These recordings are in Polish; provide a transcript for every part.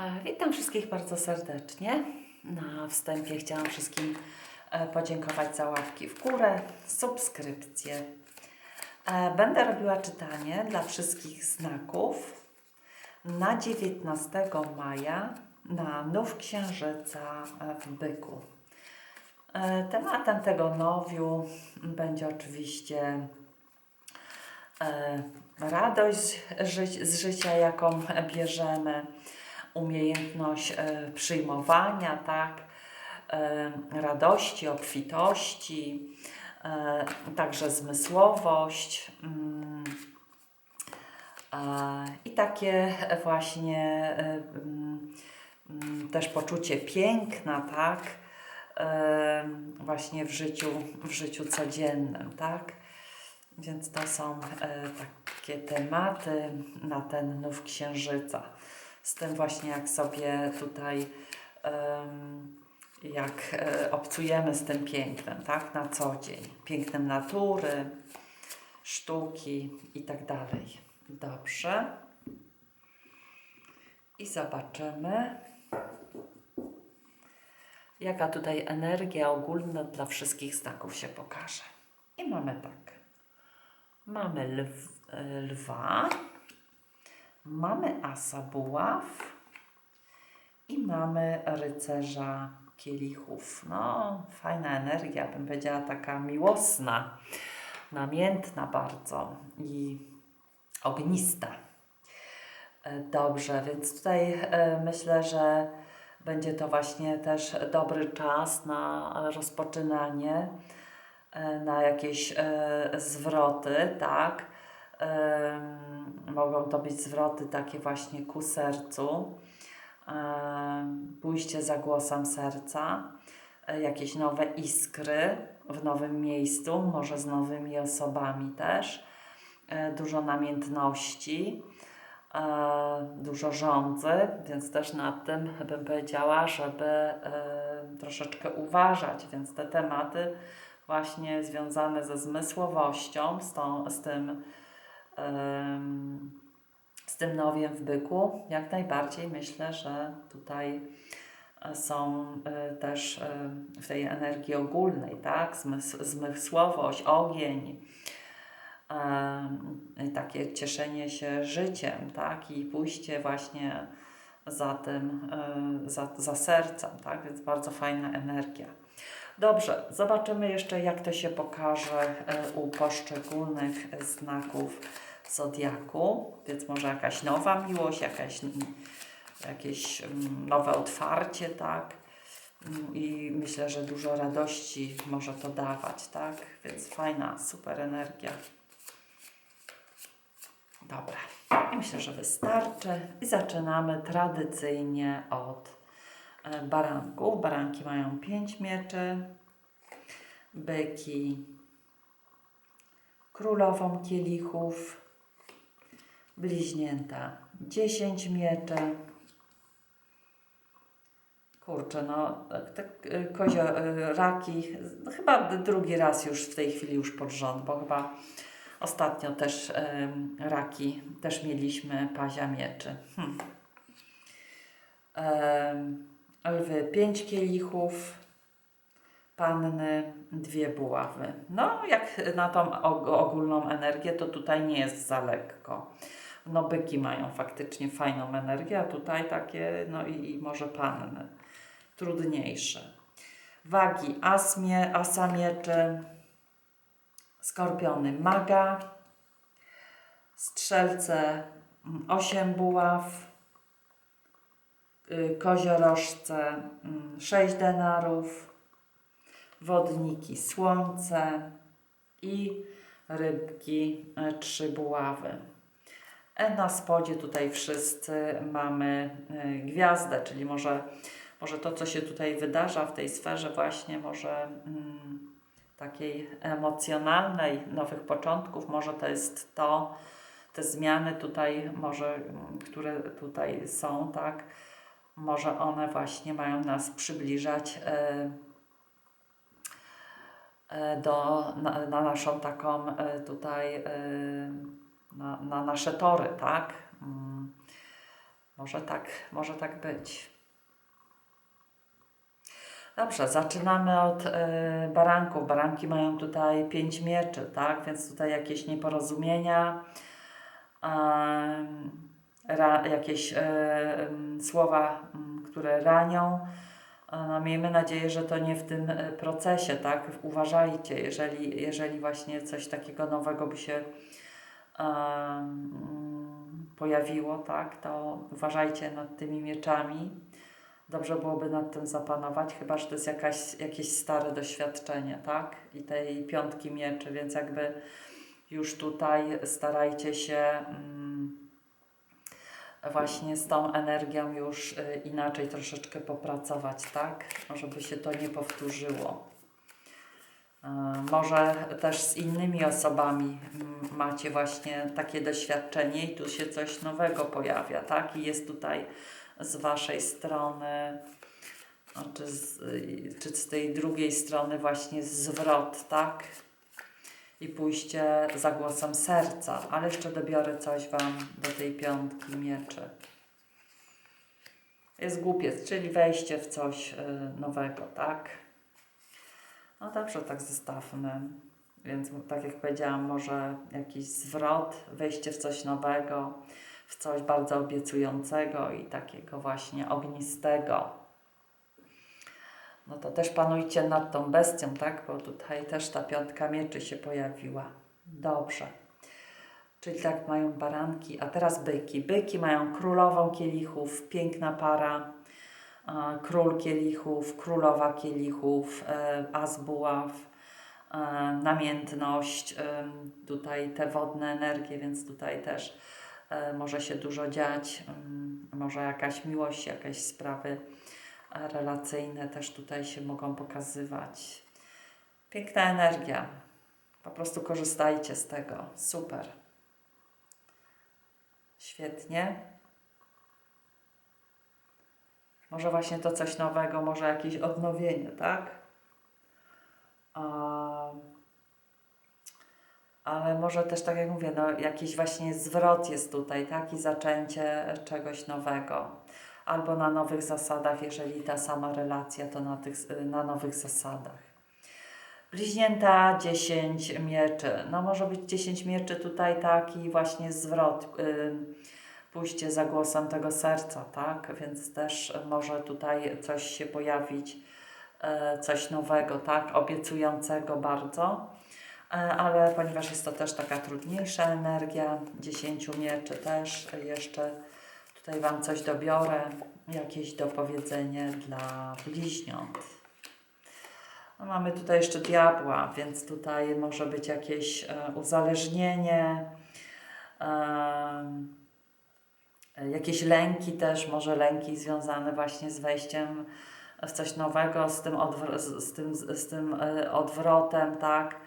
E, Witam wszystkich bardzo serdecznie. Na wstępie chciałam wszystkim e, podziękować za łapki w górę, subskrypcje. E, Będę robiła czytanie dla wszystkich znaków na 19 maja na Nów Księżyca w Byku. Tematem tego nowiu będzie oczywiście radość z życia, jaką bierzemy, umiejętność e, przyjmowania, tak, e, radości, obfitości, e, także zmysłowość. mm, I takie właśnie mm, mm, też poczucie piękna, tak, właśnie w życiu, w życiu codziennym, tak. Więc to są takie tematy na ten nów księżyca. Z tym właśnie jak sobie tutaj jak e, obcujemy z tym pięknem, tak, na co dzień. Pięknem natury, sztuki i tak dalej. Dobrze. I zobaczymy, jaka tutaj energia ogólna dla wszystkich znaków się pokaże. I mamy tak. Mamy lw, e, lwa, mamy asa buław i mamy rycerza kielichów. No, fajna energia, bym powiedziała taka miłosna, namiętna bardzo i ognista. E, Dobrze, więc tutaj e, myślę, że będzie to właśnie też dobry czas na rozpoczynanie, e, na jakieś zwroty, tak. Mogą to być zwroty takie właśnie ku sercu, em, pójście za głosem serca, e, jakieś nowe iskry w nowym miejscu, może z nowymi osobami też, e, dużo namiętności e, dużo rządzy, więc też nad tym bym powiedziała, żeby e, troszeczkę uważać. Więc te tematy właśnie związane ze zmysłowością, z, tą, z tym z tym nowiem w byku, jak najbardziej myślę, że tutaj e, są e, też e, w tej energii ogólnej, tak? Zmys- zmysłowość, ogień, takie cieszenie się życiem, tak? I pójście właśnie za tym, za, za sercem, tak? Więc bardzo fajna energia. Dobrze, zobaczymy jeszcze, jak to się pokaże u poszczególnych znaków zodiaku. Więc może jakaś nowa miłość, jakaś, mm, jakieś mm, nowe otwarcie, tak? Mm, I myślę, że dużo radości może to dawać, tak? Więc fajna, super energia. Dobra, i myślę, że wystarczy. I zaczynamy tradycyjnie od e, baranków. Baranki mają 5 mieczy, byki królową kielichów, bliźnięta 10 mieczy. Kurczę, no, tak, tak e, kozio, e, raki, no, chyba drugi raz już w tej chwili już pod rząd, bo chyba ostatnio też raki też mieliśmy pazia mieczy. Hmm. Em, lwy 5 kielichów, panny dwie buławy. No, jak na tą og- ogólną energię, to tutaj nie jest za lekko. No, byki mają faktycznie fajną energię, a tutaj takie, no i, i może panny trudniejsze. Wagi asmie, asa mieczy, skorpiony maga, strzelce 8 buław, y, koziorożce 6 denarów, wodniki słońce i rybki 3 buławy. Na spodzie tutaj wszyscy mamy y, gwiazdę, czyli może, może to, co się tutaj wydarza w tej sferze właśnie, może mm, takiej emocjonalnej, nowych początków, może to jest to, te zmiany tutaj, może, mm, które tutaj są, tak, może one właśnie mają nas przybliżać e, e, do, na, na naszą taką tutaj, na, na nasze tory, tak, Mm, Może tak, może tak być. Dobrze, zaczynamy od e, baranków. Baranki mają tutaj pięć mieczy, tak? Więc tutaj jakieś nieporozumienia, em, ra, jakieś em, słowa, m, które ranią. Miejmy nadzieję, że to nie w tym e, procesie, tak? Uważajcie, jeżeli, jeżeli właśnie coś takiego nowego by się pojawiło, tak? To uważajcie nad tymi mieczami. Dobrze byłoby nad tym zapanować, chyba że to jest jakaś, jakieś stare doświadczenie, tak? I tej piątki mieczy, więc jakby już tutaj starajcie się właśnie z tą energią już y, inaczej troszeczkę popracować, tak? Żeby się to nie powtórzyło. Y, Może też z innymi osobami mm, macie właśnie takie doświadczenie i tu się coś nowego pojawia, tak? I jest tutaj z Waszej strony, czy z, czy z tej drugiej strony właśnie zwrot, tak? I pójście za głosem serca, ale jeszcze dobiorę coś Wam do tej piątki mieczy. Jest głupiec, czyli wejście w coś y, nowego, tak? No dobrze, tak zostawmy. Więc tak jak powiedziałam, może jakiś zwrot, wejście w coś nowego, w coś bardzo obiecującego i takiego właśnie ognistego. No to też panujcie nad tą bestią, tak? Bo tutaj też ta piątka mieczy się pojawiła. Dobrze. Czyli tak mają baranki, a teraz byki. Byki mają królową kielichów, piękna para. Król kielichów, królowa kielichów, e, as buław, e, namiętność, em, tutaj te wodne energie, więc tutaj też e, może się dużo dziać, em, może jakaś miłość, jakieś sprawy e, relacyjne też tutaj się mogą pokazywać. Piękna energia. Po prostu korzystajcie z tego. Super. Świetnie. Może właśnie to coś nowego, może jakieś odnowienie, tak? Ale może też, tak jak mówię, no, jakiś właśnie zwrot jest tutaj, tak? I zaczęcie czegoś nowego. Albo na nowych zasadach, jeżeli ta sama relacja, to na, tych, na nowych zasadach. Bliźnięta 10 mieczy. No może być 10 mieczy tutaj taki właśnie zwrot, y, pójście za głosem tego serca, tak? Więc też może tutaj coś się pojawić, e, coś nowego, tak? Obiecującego bardzo. E, Ale ponieważ jest to też taka trudniejsza energia, 10 mieczy też jeszcze tutaj Wam coś dobiorę, jakieś dopowiedzenie dla bliźniąt. No, mamy tutaj jeszcze diabła, więc tutaj może być jakieś e, uzależnienie, jakieś lęki też, może lęki związane właśnie z wejściem w coś nowego, z tym, odwr- z, tym, z tym e, odwrotem, tak,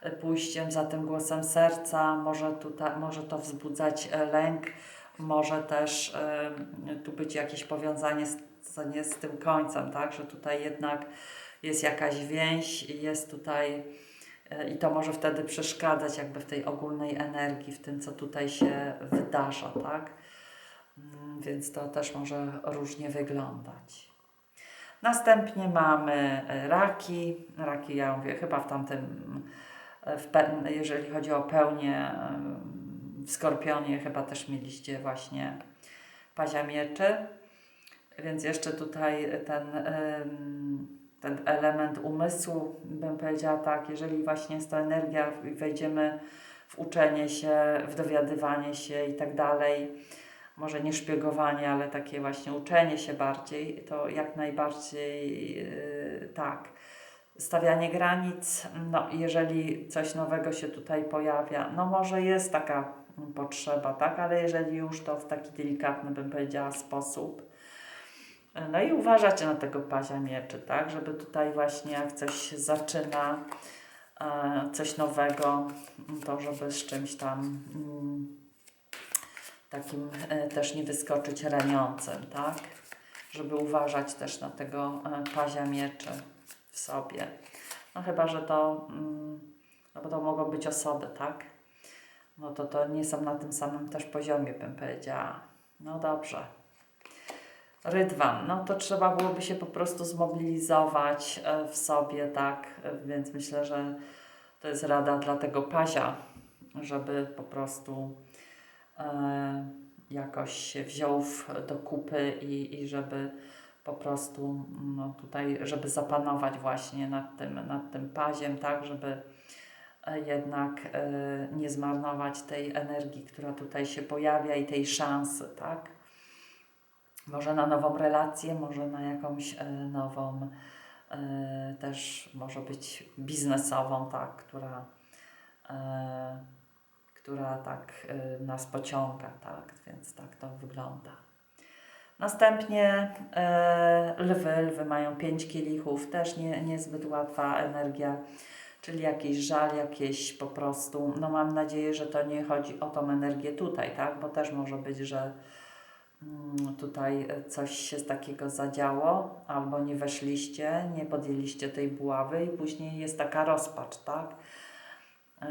E, pójściem za tym głosem serca, może, tutaj, może to wzbudzać e, lęk, może też e, tu być jakieś powiązanie z, nie z tym końcem, tak, że tutaj jednak jest jakaś więź jest tutaj e, i to może wtedy przeszkadzać jakby w tej ogólnej energii, w tym co tutaj się wydarza, tak? Więc to też może różnie wyglądać. Następnie mamy e, raki. Raki, ja mówię, chyba w tamtym, e, w jeżeli chodzi o pełnię em, w Skorpionie, chyba też mieliście właśnie pazia mieczy. Więc jeszcze tutaj ten, ten element umysłu, bym powiedziała tak, jeżeli właśnie jest to energia i wejdziemy w uczenie się, w dowiadywanie się i tak dalej, może nie szpiegowanie, ale takie właśnie uczenie się bardziej, to jak najbardziej yy, tak. Stawianie granic, no jeżeli coś nowego się tutaj pojawia, no może jest taka potrzeba, tak, ale jeżeli już to w taki delikatny, bym powiedziała, sposób, no i uważacie na tego pazia mieczy, tak? Żeby tutaj właśnie jak coś się zaczyna, e, coś nowego, to żeby z czymś tam mm, takim e, też nie wyskoczyć raniącym, tak? Żeby uważać też na tego e, pazia mieczy w sobie. No chyba, że to, mm, no bo to mogą być osoby, tak? No to to nie są na tym samym też poziomie, bym powiedziała. No dobrze. Rydwan, no to trzeba byłoby się po prostu zmobilizować e, w sobie, tak, więc myślę, że to jest rada dla tego pazia, żeby po prostu jakoś się wziął do kupy i, i żeby po prostu no tutaj, żeby zapanować właśnie nad tym, nad tym paziem, tak, żeby e, jednak e, nie zmarnować tej energii, która tutaj się pojawia i tej szansy, tak? Może na nową relację, może na jakąś e, nową, e, też może być biznesową, tak, która, e, która tak e, nas pociąga, tak, więc tak to wygląda. Następnie e, lwy, lwy mają pięć kielichów, też nie, niezbyt łatwa energia, czyli jakiś żal, jakieś po prostu, no mam nadzieję, że to nie chodzi o tą energię tutaj, tak, bo też może być, że mm, tutaj coś się takiego zadziało, albo nie weszliście, nie podjęliście tej buławy i później jest taka rozpacz, tak,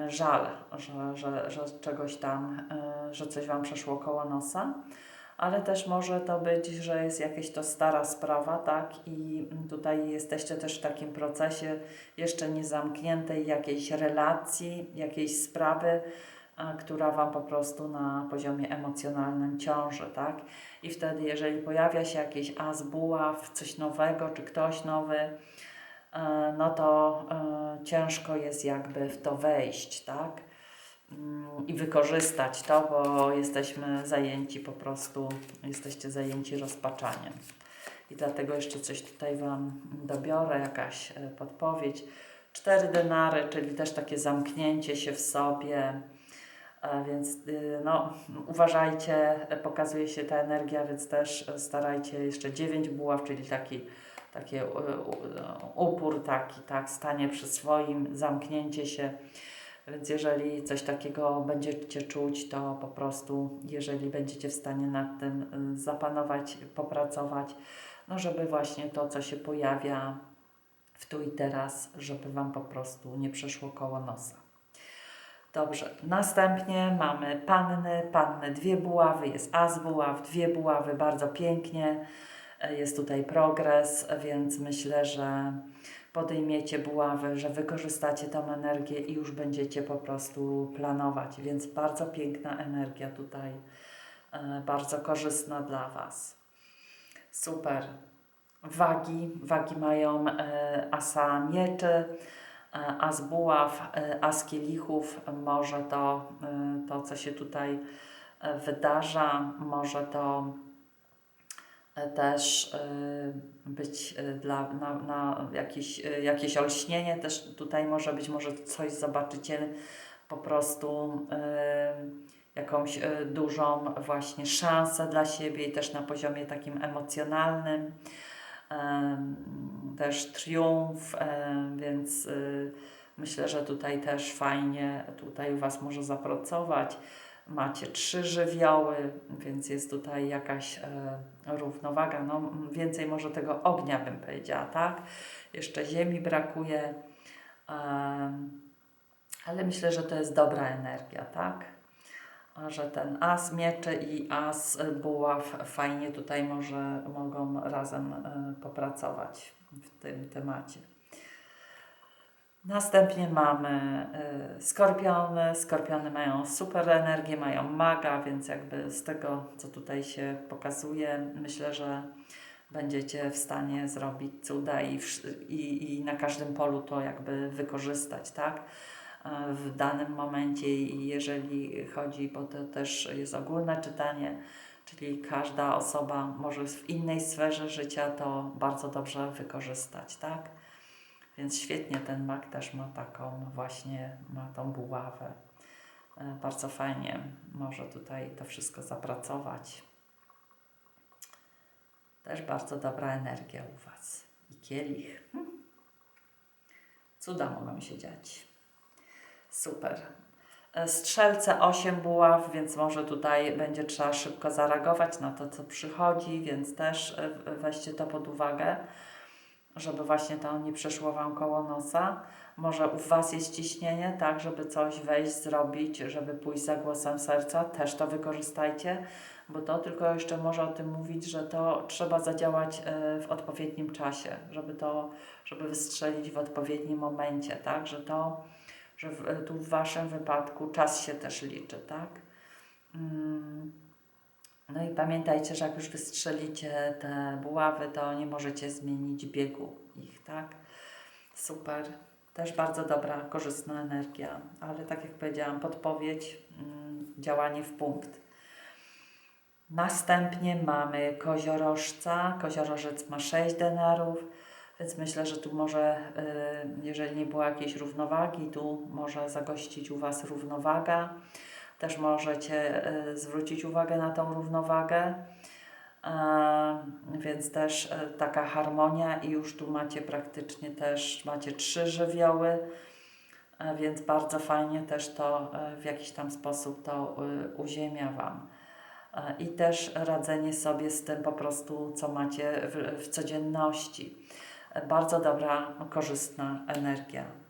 żal, że, że, że czegoś tam, e, że coś Wam przeszło koło nosa ale też może to być, że jest jakaś to stara sprawa, tak? I tutaj jesteście też w takim procesie jeszcze niezamkniętej jakiejś relacji, jakiejś sprawy, która Wam po prostu na poziomie emocjonalnym ciąży, tak? I wtedy, jeżeli pojawia się jakiś as buław, coś nowego, czy ktoś nowy, no to e, ciężko jest jakby w to wejść, tak? Mm, i wykorzystać to, bo jesteśmy zajęci po prostu, jesteście zajęci rozpaczaniem. I dlatego jeszcze coś tutaj Wam dobiorę, jakaś e, podpowiedź. Cztery denary, czyli też takie zamknięcie się w sobie, E, więc y, no, uważajcie, e, pokazuje się ta energia, więc też e, starajcie jeszcze dziewięć buław, czyli taki taki e, u- upór, taki, tak, stanie przy swoim, zamknięcie się. Więc jeżeli coś takiego będziecie czuć, to po prostu, jeżeli będziecie w stanie nad tym y, zapanować, popracować, no żeby właśnie to, co się pojawia w tu i teraz, żeby Wam po prostu nie przeszło koło nosa. Dobrze, następnie mamy panny, panny dwie buławy, jest as buław, dwie buławy, bardzo pięknie, E, jest tutaj progres, więc myślę, że podejmiecie buławy, że wykorzystacie tą energię i już będziecie po prostu planować, więc bardzo piękna energia tutaj, e, bardzo korzystna dla Was. Super. Wagi, wagi mają e, asa mieczy, e, as buław, as kielichów, może to, to co się tutaj wydarza, może to też e, być e, dla, na, na jakieś, e, jakieś olśnienie, też tutaj może być, może coś zobaczycie po prostu jakąś dużą właśnie szansę dla siebie i też na poziomie takim emocjonalnym. Em, też triumf, więc y, myślę, że tutaj też fajnie tutaj u Was może zapracować. Macie trzy żywioły, więc jest tutaj jakaś e, równowaga. No, więcej może tego ognia bym powiedziała, tak? Jeszcze ziemi brakuje, em, ale myślę, że to jest dobra energia, tak? Że ten as mieczy i as buław fajnie tutaj może mogą razem e, popracować w tym temacie. Następnie mamy e, skorpiony. Skorpiony mają super energię, mają maga, więc jakby z tego, co tutaj się pokazuje, myślę, że będziecie w stanie zrobić cuda i, wsz- i, i na każdym polu to jakby wykorzystać, tak? W danym momencie i jeżeli chodzi, bo to też jest ogólne czytanie, czyli każda osoba może w innej sferze życia to bardzo dobrze wykorzystać, tak? Więc świetnie ten mak też ma taką właśnie, ma tą buławę. E, Bardzo fajnie może tutaj to wszystko zapracować. Też bardzo dobra energia u Was. I kielich. Hm. Cuda mogą się dziać. Super. E, Strzelce 8 buław, więc może tutaj będzie trzeba szybko zareagować na to, co przychodzi, więc też e, weźcie to pod uwagę, żeby właśnie to nie przeszło Wam koło nosa. Może u Was jest ciśnienie, tak, żeby coś wejść, zrobić, żeby pójść za głosem serca, też to wykorzystajcie, bo to tylko jeszcze może o tym mówić, że to trzeba zadziałać e, w odpowiednim czasie, żeby to, żeby wystrzelić w odpowiednim momencie, tak, że to, że w, tu w Waszym wypadku czas się też liczy, tak. Mm. No i pamiętajcie, że jak już wystrzelicie te buławy, to nie możecie zmienić biegu ich, tak? Super. Też bardzo dobra, korzystna energia, ale tak jak powiedziałam, podpowiedź, mm, działanie w punkt. Następnie mamy koziorożca. Koziorożec ma 6 denarów, więc myślę, że tu może, y, jeżeli nie było jakiejś równowagi, tu może zagościć u Was równowaga. Też możecie y, zwrócić uwagę na tą równowagę. E, więc też e, taka harmonia i już tu macie praktycznie też, macie trzy żywioły, e, więc bardzo fajnie też to e, w jakiś tam sposób to e, uziemia Wam. E, I też radzenie sobie z tym po prostu, co macie w, w codzienności. E, Bardzo dobra, korzystna energia.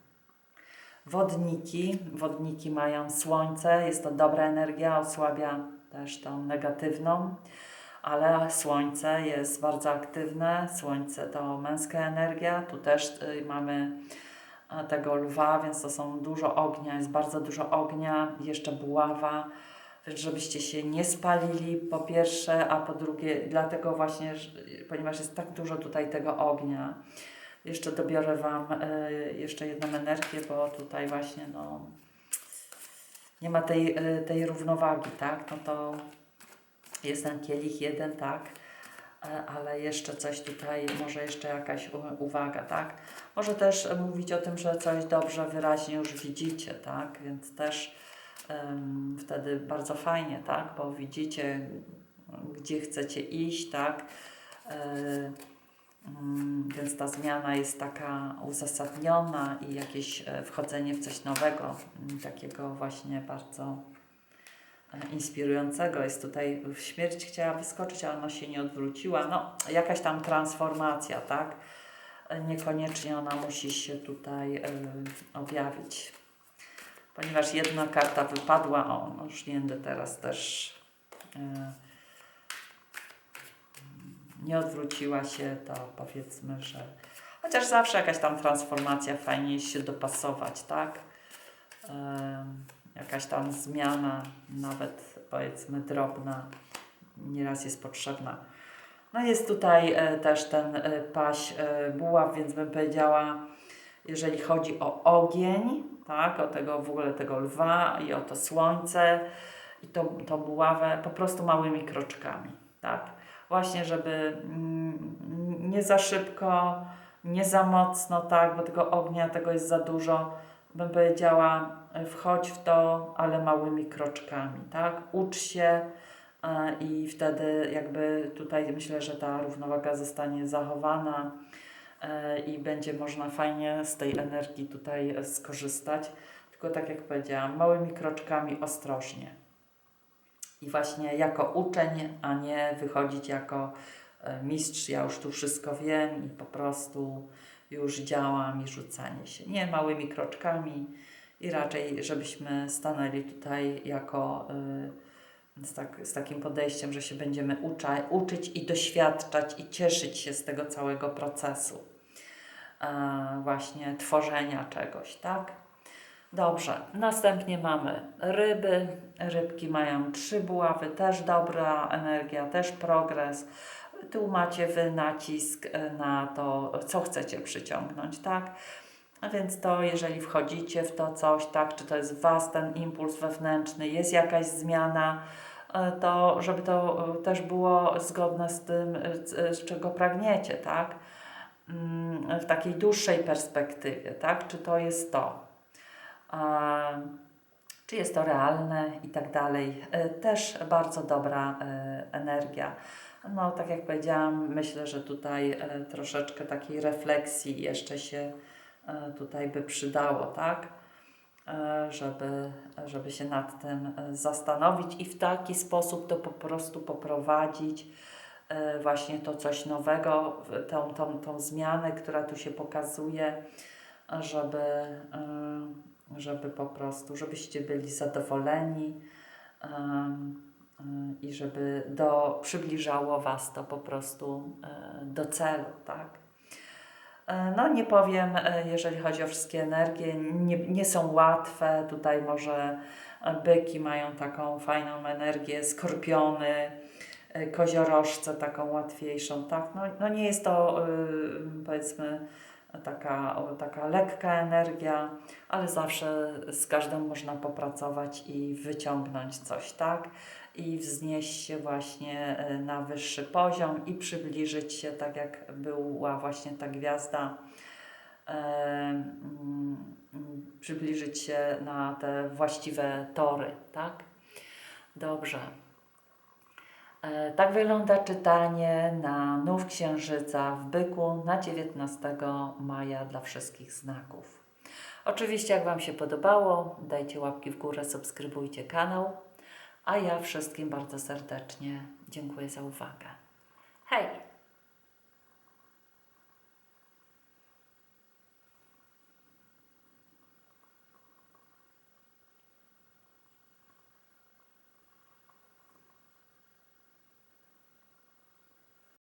Wodniki. Wodniki mają słońce, jest to dobra energia, osłabia też tą negatywną, ale słońce jest bardzo aktywne. Słońce to męska energia, tu też y, mamy tego lwa, więc to są dużo ognia, jest bardzo dużo ognia, jeszcze buława, więc żebyście się nie spalili po pierwsze, a po drugie, dlatego właśnie, ponieważ jest tak dużo tutaj tego ognia, jeszcze dobiorę Wam y, jeszcze jedną energię, bo tutaj właśnie no, nie ma tej, y, tej równowagi, tak? No to jest ten kielich jeden, tak? E, Ale jeszcze coś tutaj, może jeszcze jakaś uwaga, tak? Może też e, mówić o tym, że coś dobrze, wyraźnie już widzicie, tak? Więc też wtedy bardzo fajnie, tak? Bo widzicie, gdzie chcecie iść, tak? E, Więc ta zmiana jest taka uzasadniona i jakieś e, wchodzenie w coś nowego, mm, takiego właśnie bardzo e, inspirującego. Jest tutaj śmierć chciała wyskoczyć, ale ona się nie odwróciła. No, jakaś tam transformacja, tak? E, Niekoniecznie ona musi się tutaj objawić. Ponieważ jedna karta wypadła, o, no już nie będę teraz też. Nie odwróciła się, to powiedzmy, że chociaż zawsze jakaś tam transformacja fajnie się dopasować, tak? Jakaś tam zmiana, nawet powiedzmy drobna, nieraz jest potrzebna. No jest tutaj e, też ten e, paś e, buław, więc bym powiedziała, jeżeli chodzi o ogień, tak, o tego w ogóle tego lwa i o to słońce i to, to buławę, po prostu małymi kroczkami, tak właśnie, żeby mm, nie za szybko, nie za mocno, tak, bo tego ognia, tego jest za dużo, bym powiedziała, wchodź w to, ale małymi kroczkami, tak, ucz się e, i wtedy jakby tutaj myślę, że ta równowaga zostanie zachowana e, i będzie można fajnie z tej energii tutaj skorzystać, tylko tak jak powiedziałam, małymi kroczkami, ostrożnie i właśnie jako uczeń, a nie wychodzić jako e, mistrz, ja już tu wszystko wiem i po prostu już działam i rzucanie się. Nie, małymi kroczkami i raczej, żebyśmy stanęli tutaj jako y, z, tak, z takim podejściem, że się będziemy ucza, uczyć i doświadczać i cieszyć się z tego całego procesu właśnie tworzenia czegoś, tak? Dobrze, następnie mamy ryby. Rybki mają trzy buławy, też dobra energia, też progres. Tu macie wy nacisk na to, co chcecie przyciągnąć, tak? A więc to, jeżeli wchodzicie w to coś, tak, czy to jest Was ten impuls wewnętrzny, jest jakaś zmiana, e, to żeby to e, też było zgodne z tym, e, z- z czego pragniecie, tak? Mm, W takiej dłuższej perspektywie, tak? Czy to jest to? Czy jest to realne i tak dalej. E, Też bardzo dobra e, energia. No, tak jak powiedziałam, myślę, że tutaj e, troszeczkę takiej refleksji jeszcze się tutaj by przydało, tak? Żeby, żeby się nad tym zastanowić i w taki sposób to po prostu poprowadzić właśnie to coś nowego, tą, tą, tą zmianę, która tu się pokazuje, żeby, żeby po prostu, żebyście byli zadowoleni y, i żeby do, przybliżało Was to po prostu y, do celu, tak? E, No nie powiem, e, jeżeli chodzi o wszystkie energie, nie, nie są łatwe. Tutaj może e, byki mają taką fajną energię, skorpiony, e, koziorożce taką łatwiejszą, tak? No, no nie jest to powiedzmy taka, taka lekka energia, ale zawsze z każdym można popracować i wyciągnąć coś, tak? I wznieść się właśnie e, na wyższy poziom i przybliżyć się, tak jak była właśnie ta gwiazda, e, mm, przybliżyć się na te właściwe tory, tak? Dobrze. E, Tak wygląda czytanie na nów księżyca w byku na 19 maja dla wszystkich znaków. Oczywiście, jak Wam się podobało, dajcie łapki w górę, subskrybujcie kanał, a ja wszystkim bardzo serdecznie dziękuję za uwagę. Hej!